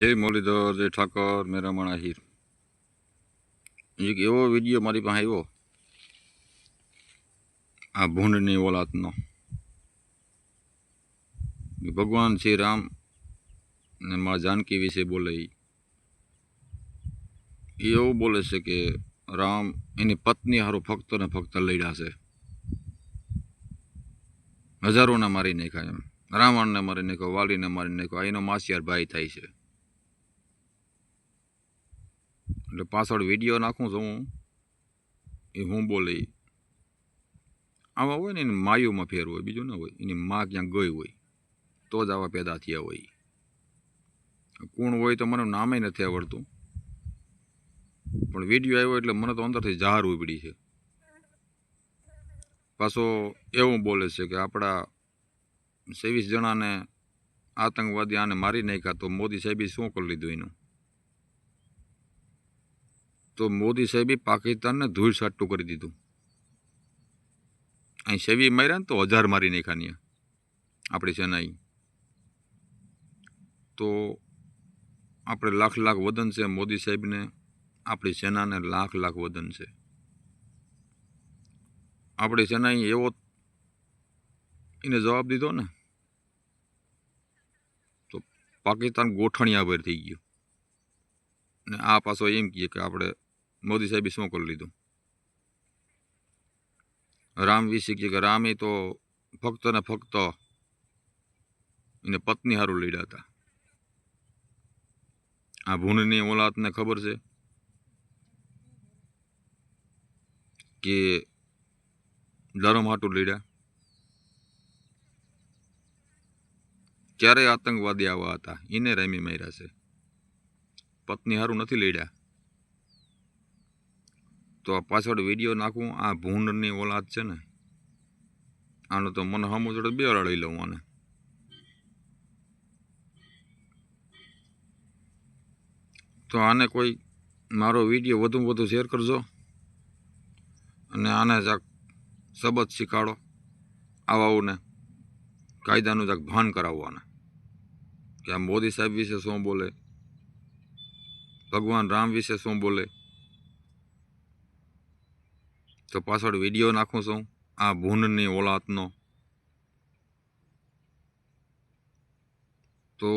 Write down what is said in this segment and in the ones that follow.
જય મુરલીધર, જય ઠાકર મેરામણ આહિર એક એવો વીડિયો મારી પાસે આવ્યો, આ ભૂંડની ઓલાતનો ભગવાન શ્રી રામ ને મા જાનકી વિશે બોલે એવું બોલે છે કે રામ એની પત્ની હારું ફક્ત ને ફક્ત લડ્યા છે. હજારોને મારી નાખ્યા એમ. રાવણને મારી નાખ્યો, વાલીને મારી નાખ્યો એનો માસિયાર ભાઈ થાય છે. એટલે પાછળ વીડિયો નાખું છું હું. એ હું બોલે આવા હોય ને એની માયુમાં ફેર હોય, બીજું ના હોય. એની માં ક્યાં ગઈ હોય, તો જ આવા પેદા થયા હોય. કોણ હોય તો મને નામે નથી આવડતું. પણ વીડિયો આવ્યો એટલે મને તો અંદરથી જાહેર ઉપડી છે. પાછો એવું બોલે છે કે આપણા ત્રેવીસ જણાને આતંકવાદી આને મારી નાખ્યા તો મોદી સાહેબે શું કરી લીધું એનું? તો મોદી સાહેબે પાકિસ્તાનને ધૂળ સાટું કરી દીધું. અહીં સેવી માર્યા ને તો હજાર મારી નાખાની આપણી સેનાએ. તો આપણે લાખ લાખ વદન છે, મોદી સાહેબને આપણી સેનાને લાખ લાખ વદન છે. આપણી સેનાએ એવો એને જવાબ દીધો ને, તો પાકિસ્તાન ગોઠણિયાભર થઈ ગયું. ને આ પાછો એમ કહીએ કે આપણે મોદી સાહેબે શું કરી લીધું? રામ વિશે કે રામે તો ફક્ત ને ફક્ત એને પત્ની હારું લડ્યા હતા. આ ભૂંડની ઓલાતને ખબર છે? કે ધર્મ હાટું લડ્યા ક્યારે આતંકવાદી આવા હતા. એને રેમી માર્યા છે. પત્ની હારું નથી લડ્યા તો આ પાછળ વીડિયો નાખું. આ ભૂંડની ઓલાદ છે ને, આનો તો મને હમો જોડે બે લઈ લઉં આને. તો આને કોઈ મારો વીડિયો વધુ વધુ શેર કરજો અને આને જાક સબત શીખાડો. આવાઓને કાયદાનું જાક ભાન કરાવવાને કે આ મોદી સાહેબ વિશે શું બોલે? ભગવાન રામ વિશે શું બોલે? તો પાછળ વીડિયો નાખું છું. આ ભૂનની ઓલાતનો તો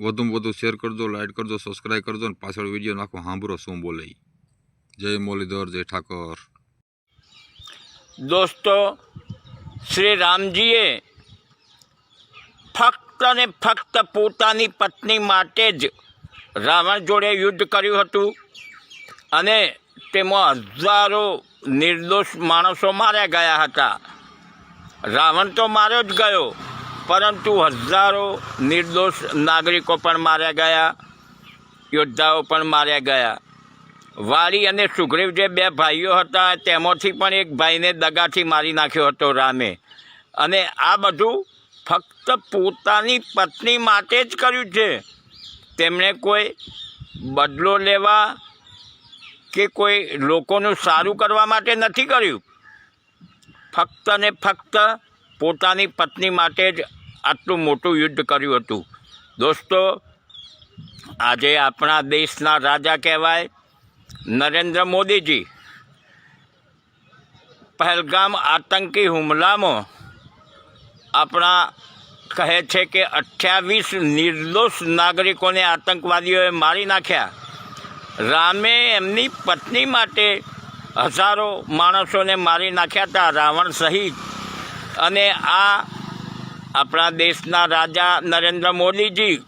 વધુમાં વધુ શેર કરજો લાઇક કરજો સબસ્ક્રાઈબ કરજો અને પાછળ વીડિયો નાખો. સાંભળો શું બોલે જય મોલીધર, જય ઠાકર. દોસ્તો, શ્રી રામજીએ ફક્ત ને ફક્ત પોતાની પત્ની માટે જ રાવણ જોડે યુદ્ધ કર્યું હતું. અને તેમાં હજારો નિર્દોષ માણસો માર્યા ગયા હતા. રાવણ તો માર્યો જ ગયો, પરંતુ હજારો નિર્દોષ નાગરિકો પણ માર્યા ગયા, યોદ્ધાઓ પણ માર્યા ગયા. વાલી અને સુગ્રીવ જે બે ભાઈઓ હતા, તેમાંથી પણ એક ભાઈને દગાથી મારી નાખ્યો હતો રામે. અને આ બધું ફક્ત પોતાની પત્ની માટે જ કર્યું છે. તેમણે કોઈ બદલો લેવા કે કોઈ લોકોનું સારું કરવા માટે નથી કર્યું. ફક્ત ને ફક્ત પોતાની પત્ની માટે જ આટલું મોટું યુદ્ધ કર્યું હતું. દોસ્તો, આજે આપણા દેશના રાજા કહેવાય નરેન્દ્ર મોદીજી. પહેલગામ આતંકી હુમલામાં આપણા કહે છે કે અઠ્યાવીસ નિર્દોષ નાગરિકોને આતંકવાદીઓએ મારી નાખ્યા. રામે એમની પત્ની માટે હજારો માણસોને મારી નાખ્યા હતા રાવણ સહિત. અને આ આપણા દેશના રાજા નરેન્દ્ર મોદીજી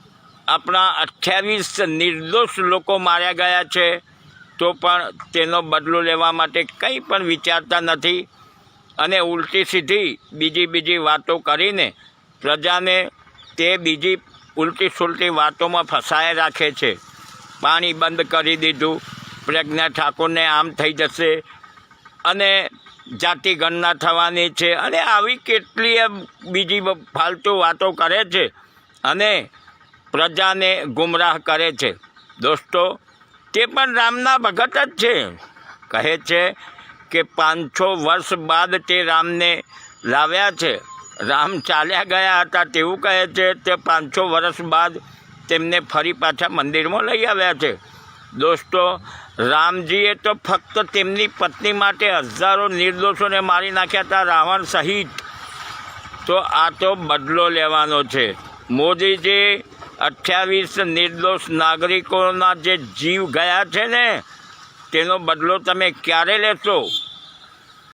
આપણા અઠ્યાવીસ નિર્દોષ લોકો માર્યા ગયા છે, તો પણ તેનો બદલો લેવા માટે કંઈ પણ વિચારતા નથી. અને ઉલટી સીધી બીજી બીજી વાતો કરીને પ્રજાને તે બીજી ઉલટી સુલટી વાતોમાં ફસાયે રાખે છે. પાણી બંધ કરી દીધું. પ્રજ્ઞા ઠાકોરને આમ થઈ જશે. અને જાતિ ગણના થવાની છે. અને આવી કેટલીય બીજી ફાલતુ વાતો કરે છે. અને પ્રજાને ગુમરાહ કરે છે. દોસ્તો, તે પણ રામના ભગત જ છે. કહે છે કે પાંચસો વર્ષ બાદ તે રામને લાવ્યા છે. રામ ચાલ્યા ગયા હતા. તેવું કહે છે તે પાંચસો વર્ષ બાદ તેમને ફરી પાછા મંદિરમાં લઈ આવ્યા છે. દોસ્તો, રામજીએ તો ફક્ત તેમની પત્ની માટે હજારો નિર્દોષોને મારી નાખ્યા હતા, રાવણ સહિત. તો આ તો બદલો લેવાનો છે. મોદીજી, અઠ્યાવીસ નિર્દોષ નાગરિકોના જે જીવ ગયા છે ને, તેનો બદલો તમે ક્યારે લેશો?